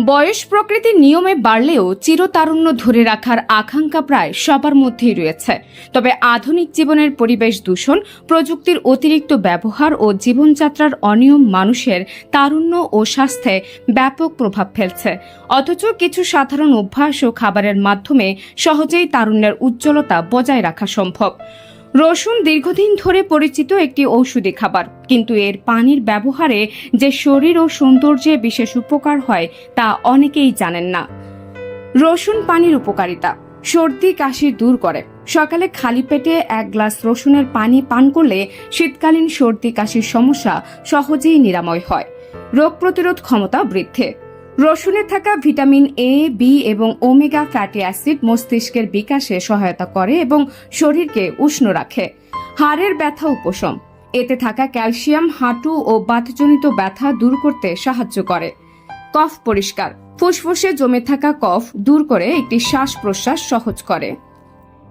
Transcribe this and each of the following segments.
বয়স প্রকৃতির নিয়মে বাড়লেও চিরতারুণ্য ধরে রাখার আকাঙ্ক্ষা প্রায় সবার মধ্যেই রয়েছে। তবে আধুনিক জীবনের পরিবেশ দূষণ, প্রযুক্তির অতিরিক্ত ব্যবহার ও জীবনযাত্রার অনিয়ম মানুষের তারুণ্য ও স্বাস্থ্যে ব্যাপক প্রভাব ফেলছে। অথচ কিছু সাধারণ অভ্যাস ও খাবারের মাধ্যমে সহজেই তারুণ্যের উজ্জ্বলতা বজায় রাখা সম্ভব। রসুন দীর্ঘদিন ধরে পরিচিত একটি ঔষধি খাবার, কিন্তু এর পানির ব্যবহারে যে শরীর ও সৌন্দর্যে বিশেষ উপকার হয় তা অনেকেই জানেন না। রসুন পানির উপকারিতা, সর্দি কাশি দূর করে। সকালে খালি পেটে এক গ্লাস রসুনের পানি পান করলে শীতকালীন সর্দি কাশির সমস্যা সহজেই নিরাময় হয়। রোগ প্রতিরোধ ক্ষমতা বৃদ্ধি। রসুনে থাকা ভিটামিন এ বি এবং ওমেগা ফ্যাটি অ্যাসিড মস্তিষ্কের বিকাশে সহায়তা করে এবং শরীরকে উষ্ণ রাখে। হাড়ের ব্যথা উপশম। এতে থাকা ক্যালসিয়াম, হাঁটু ও বাতজনিত ব্যথা দূর করতে সাহায্য করে। কফ পরিষ্কার। ফুসফুসে জমে থাকা কফ দূর করে একটি শ্বাস প্রশ্বাস সহজ করে।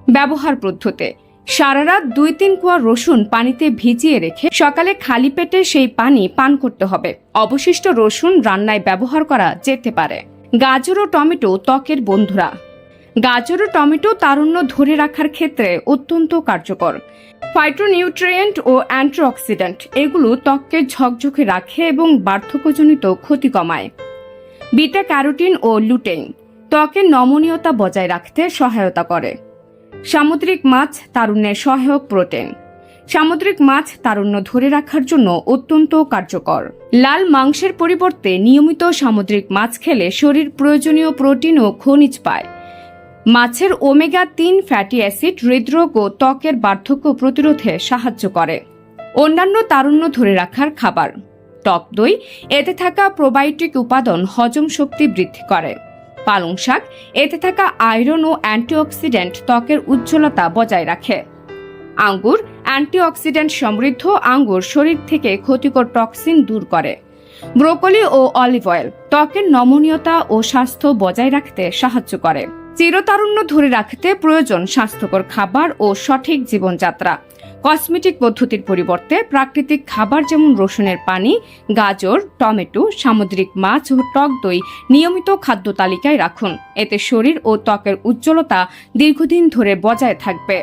ব্যবহার পদ্ধতি সারা রাত দুই তিন কুয়া রসুন পানিতে ভিজিয়ে রেখে সকালে খালি পেটে সেই পানি পান করতে হবে। অবশিষ্ট রসুন রান্নায় ব্যবহার করা যেতে পারে। গাজর ও টমেটো ত্বকের বন্ধুরা। গাজর ও টমেটো তারুণ্য ধরে রাখার ক্ষেত্রে অত্যন্ত কার্যকর। ফাইটোনিউট্রিয়েন্ট ও অ্যান্টিঅক্সিডেন্ট এগুলো ত্বককে ঝকঝকে রাখে এবং বার্ধক্যজনিত ক্ষতি কমায়। বিটা ক্যারোটিন ও লুটেইন ত্বকের নমনীয়তা বজায় রাখতে সহায়তা করে। সামুদ্রিক মাছ তারুণ্যের সহায়ক প্রোটিন। সামুদ্রিক মাছ তারুণ্য ধরে রাখার জন্য অত্যন্ত কার্যকর। লাল মাংসের পরিবর্তে নিয়মিত সামুদ্রিক মাছ খেলে শরীর প্রয়োজনীয় প্রোটিন ও খনিজ পায়। মাছের ওমেগা তিন ফ্যাটি অ্যাসিড হৃদরোগ ও ত্বকের বার্ধক্য প্রতিরোধে সাহায্য করে। অন্যান্য তারুণ্য ধরে রাখার খাবার। টক দই, এতে থাকা প্রোবায়োটিক উপাদান হজম শক্তি বৃদ্ধি করে। পালং শাক, এতে থাকা আয়রন ও অ্যান্টিঅক্সিডেন্ট ত্বকের উজ্জ্বলতা বজায় রাখে। আঙ্গুর, অ্যান্টিঅক্সিডেন্ট সমৃদ্ধ আঙ্গুর শরীর থেকে ক্ষতিকর টক্সিন দূর করে। ব্রোকলি ও অলিভ অয়েল ত্বকের নমনীয়তা ও স্বাস্থ্য বজায় রাখতে সাহায্য করে। চিরতারুণ্য ধরে রাখতে প্রয়োজন স্বাস্থ্যকর খাবার ও সঠিক জীবনযাত্রা। কসমেটিক পদ্ধতির পরিবর্তে প্রাকৃতিক খাবার যেমন রসুনের পানি, গাজর, টমেটো, সামুদ্রিক মাছ ও টক দই নিয়মিত খাদ্য তালিকায় রাখুন। এতে শরীর ও ত্বকের উজ্জ্বলতা দীর্ঘদিন ধরে বজায় থাকবে।